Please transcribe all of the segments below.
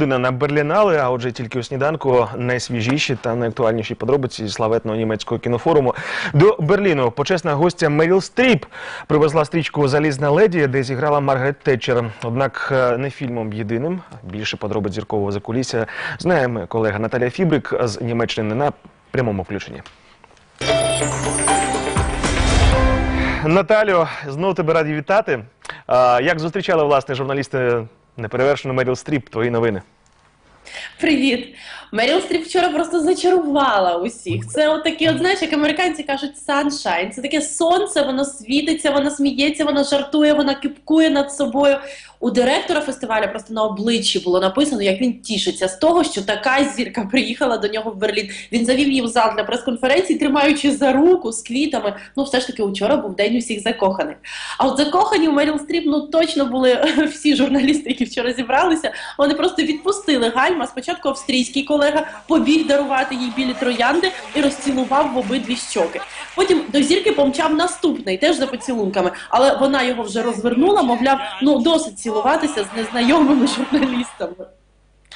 година на Берлінале, а отже, тільки у сніданку найсвіжіші та найактуальніші подробиці зі славетного німецького кінофоруму. До Берліну почесна гостя Меріл Стріп привезла стрічку Залізна леді, де зіграла Маргарет Тетчер. Однак е, не фільмом єдиним. Більше подробиць зіркового закулісся знає моя колега Наталія Фібрик з Німеччини на прямому включенні. Наталю, знову тебе раді вітати. Як зустрічали власне журналісти неперевершену Меріл Стріп, твої новини? Привіт! Меріл Стріп вчора просто зачарувала усіх. Це от такі, от знаєш, як американці кажуть, саншайн. Це таке сонце, воно світиться, воно сміється, воно жартує, воно кипкує над собою. У директора фестивалю просто на обличчі було написано, як він тішиться з того, що така зірка приїхала до нього в Берлін. Він завів її в зал для прес-конференції, тримаючи за руку з квітами. Ну, все ж таки, учора був день усіх закоханих. А от закохані у Меріл Стріп, ну точно були всі журналісти, які вчора зібралися. Вони просто відпустили гальма. Спочатку австрійський колега побіг дарувати їй білі троянди і розцілував в обидві щоки. Потім до зірки помчав наступний, теж за поцілунками, але вона його вже розвернула, мовляв, ну досить цілуватися з незнайомими журналістами.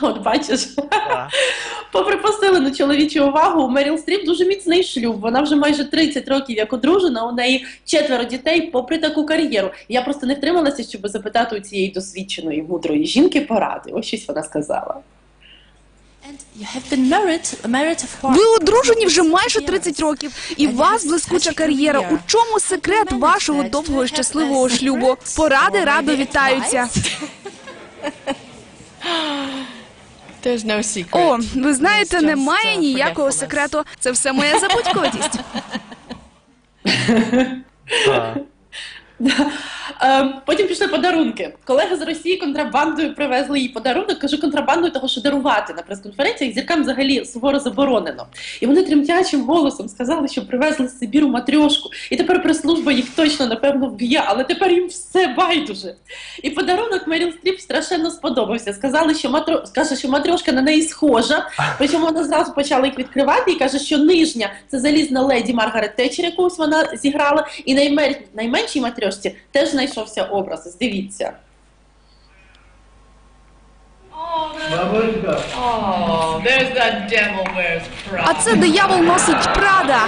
От бачиш, попри посилену чоловічу увагу, у Меріл Стріп дуже міцний шлюб. Вона вже майже 30 років як одружена. У неї четверо дітей, попри таку кар'єру. Я просто не втрималася, щоб запитати у цієї досвідченої мудрої жінки поради. Ось щось вона сказала. Ви одружені вже майже 30 років, і у вас блискуча кар'єра. У чому секрет вашого довгого і щасливого шлюбу? Поради радо вітаються. О, ви знаєте, немає ніякого секрету. Це все моя забудькуватість. Е, Потім пішли подарунки. Колеги з Росії контрабандою привезли їй подарунок. Кажу контрабандою, того що дарувати на прес-конференціях зіркам взагалі суворо заборонено. І вони тремтячим голосом сказали, що привезли з Сибіру матрьошку. І тепер прес-служба їх точно напевно вб'є, але тепер їм все байдуже. І подарунок Меріл Стріп страшенно сподобався. Сказали, що матро... каже, що матрьошка на неї схожа. Причому вона зразу почала їх відкривати і каже, що нижня це залізна леді Маргарет Тетчер, якусь вона зіграла, і найменшій матрьошці теж знайшовся образ. Дивіться. Oh, there's that devil wears Prada. А це диявол носить Прада.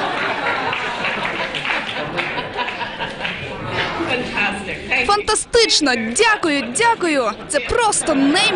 Fantastic. Thank you. Фантастично! Дякую, дякую! Це просто неймовірно.